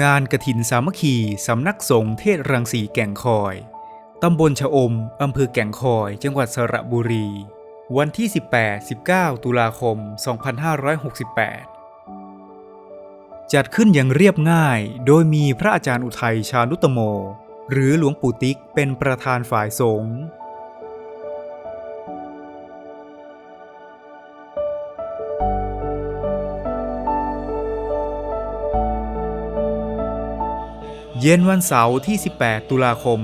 งานกระถินสามัคคีสำนักสงฆ์เทศรังสีแก่งคอย ตำบลชะอม อำเภอแก่งคอย จังหวัดสระบุรี วันที่ 18-19 ตุลาคม 2568 จัดขึ้นอย่างเรียบง่าย โดยมีพระอาจารย์อุทัยชานุตโม หรือหลวงปู่ติ๊กเป็นประธานฝ่ายสงฆ์ เย็นวันเสาร์ที่ 18 ตุลาคม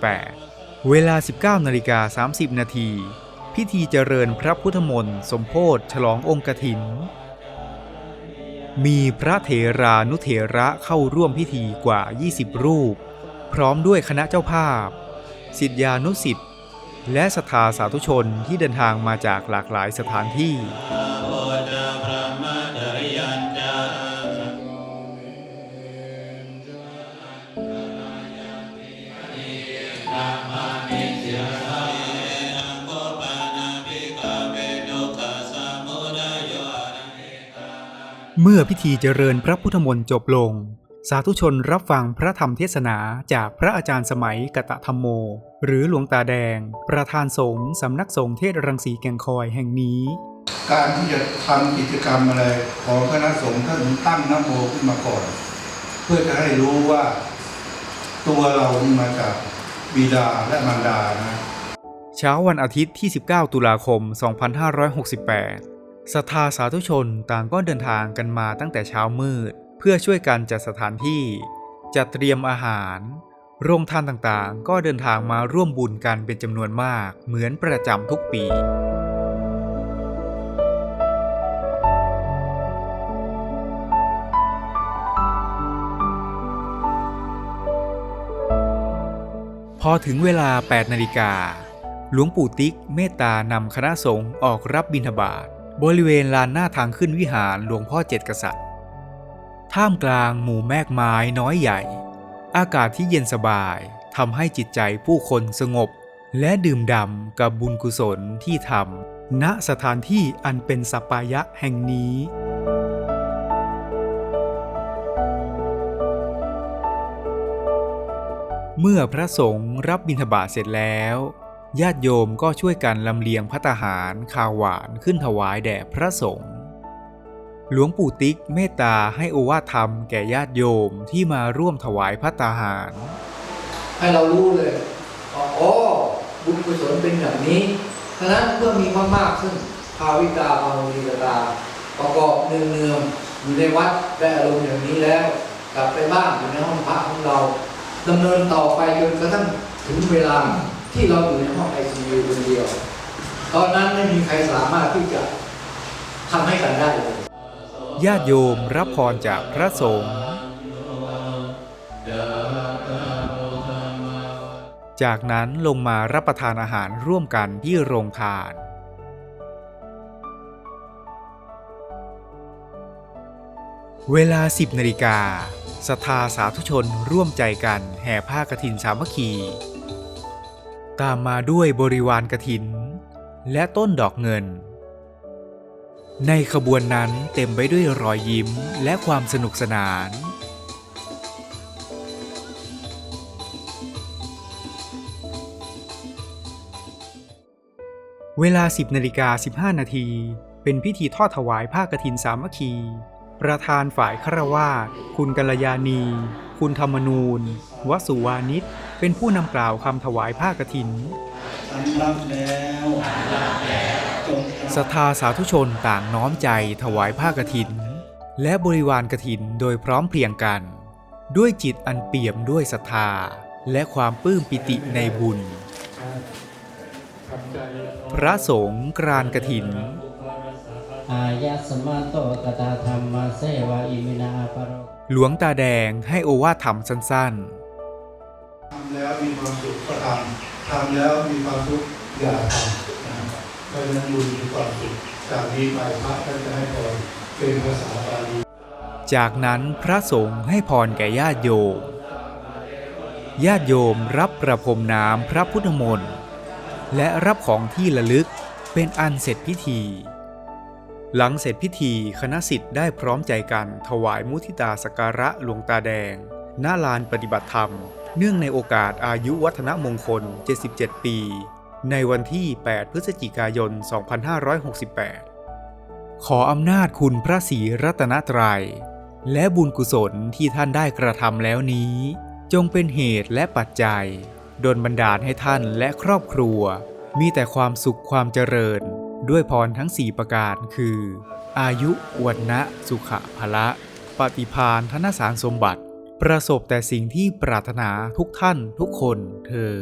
2568 เวลา 19นาฬิกา30 นาที พิธีเจริญพระพุทธมนต์สมโพธฉลององค์กถิน มีพระเถรานุเถระเข้าร่วมพิธีกว่า 20 รูป พร้อมด้วยคณะเจ้าภาพ สิทธิานุสิทธิ์และศรัทธาสาธุชนที่เดินทางมาจากหลากหลายสถานที่ เมื่อพิธีเจริญพระพุทธมนต์จบลง สาธุชนรับฟังพระธรรมเทศนาจากพระอาจารย์สมัยกตธรรมโม หรือหลวงตาแดง ประธานสงฆ์สำนักสงฆ์เทศรังสีแก่งคอยแห่งนี้ การที่จะทำกิจกรรมอะไรของคณะสงฆ์ท่านตั้งนโมขึ้นมาก่อน เพื่อจะให้รู้ว่าตัวเรานี่มาจากบิดาและมารดานะ เช้าวันอาทิตย์ที่ 19 ตุลาคม 2568 ศรัทธาสาธุชนต่างก็เดินทางกันมาตั้งแต่เช้ามืด เพื่อช่วยกันจัดสถานที่ จัดเตรียมอาหาร โรงทานต่างๆ ก็เดินทางมาร่วมบุญกันเป็นจำนวนมากเหมือนประจำทุกปีพอถึงเวลา 8 นาฬิกา หลวงปู่ติ๊กเมตตานำคณะสงฆ์ออกรับบิณฑบาต บริเวณลานหน้าทางขึ้นวิหารหลวงพ่อเจ็ดกษัตริย์ ท่ามกลางหมู่แมกไม้น้อยใหญ่ อากาศที่เย็นสบายทำให้จิตใจผู้คนสงบ และดื่มด่ำกับบุญกุศลที่ทำณสถานที่อันเป็นสปายะแห่งนี้เมื่อพระสงฆ์รับบิณฑบาตเสร็จแล้ว ญาติโยมก็ช่วยกันลำเลียงพัตตาหารข้าวหวานขึ้นถวายแด่พระสงฆ์หลวงปู่ติ๊กเมตตาให้โอวาทธรรมแก่ญาติโยมที่มาร่วมถวายพัตตาหาร ให้เรารู้เลยอ๋อบุญกุศลเป็นอย่างนี้ฉะนั้นเมื่อมีมากๆขึ้นภาวิตาภาวนิตา ประกอบเนืองๆอยู่ในวัดได้อารมณ์อย่างนี้แล้ว กลับไปบ้านอยู่ในห้องพระของเราดำเนินต่อไปจนกระทั่งถึงเวลา ที่เราอยู่ในห้องไอซียูคนเดียว ตอนนั้นไม่มีใครสามารถที่จะทำให้กันได้เลยญาติโยมรับพรจากพระสงฆ์จากนั้นลงมารับประทานอาหารร่วมกันที่โรงทาน เวลา 10นาฬิกาศรัทธาสาธุชนร่วมใจกันแห่ผ้ากฐินสามัคคี ตามมาด้วยบริวารกฐิน และต้นดอกเงิน ในขบวนนั้นเต็มไปด้วยรอยยิ้มและความสนุกสนาน เวลา 10นาฬิกา15 นาที เป็นพิธีทอดถวายผ้ากฐินสามัคคี ประธานฝ่ายคารวาสคุณกัลยาณี คุณธรรมนูญวสุวานิช เป็นผู้นำกล่าวคำถวายผ้ากฐินสำรับแล้วจงศรัทธาสาธุชนต่างน้อมใจถวายผ้ากฐิน และบริวารกฐินโดยพร้อมเพรียงกัน ด้วยจิตอันเปี่ยมด้วยศรัทธาและความปลื้มปิติในบุญ พระสงฆ์กรานกฐินอายะสมาโตกตาธรรมเสวะอิมินาปรหลวงตาแดงให้โอวาทธรรมสั้นทำ แล้วมีความสุขก็ทำทำแล้วมีความทุกข์อย่าทำนะครับเพราะฉะนั้นบุญมีความสุขจากนี้ไปพระท่านจะให้พรเป็นภาษาบาลีจากนั้นพระสงฆ์ให้พรแก่ญาติโยม ญาติโยมรับประพรมน้ำพระพุทธมนต์และรับของที่ระลึกเป็นอันเสร็จพิธี หลังเสร็จพิธีคณะสิทธิ์ได้พร้อมใจกันถวายมุทิตาสการะหลวงตาแดง ณลานปฏิบัติธรรม เนื่องในโอกาสอายุวัฒนมงคล 77 ปี ในวันที่ 8 พฤศจิกายน 2568 ขออำนาจคุณพระศรีรัตนตรัย และบุญกุศลที่ท่านได้กระทำแล้วนี้ จงเป็นเหตุและปัจจัยดลบันดาลให้ท่านและครอบครัว มีแต่ความสุขความเจริญ ด้วยพรทั้ง 4 ประการคือ อายุวันนะสุขะพละ ปฏิพานธนสารสมบัติ ประสบแต่สิ่งที่ปรารถนาทุกท่านทุกคนเธอ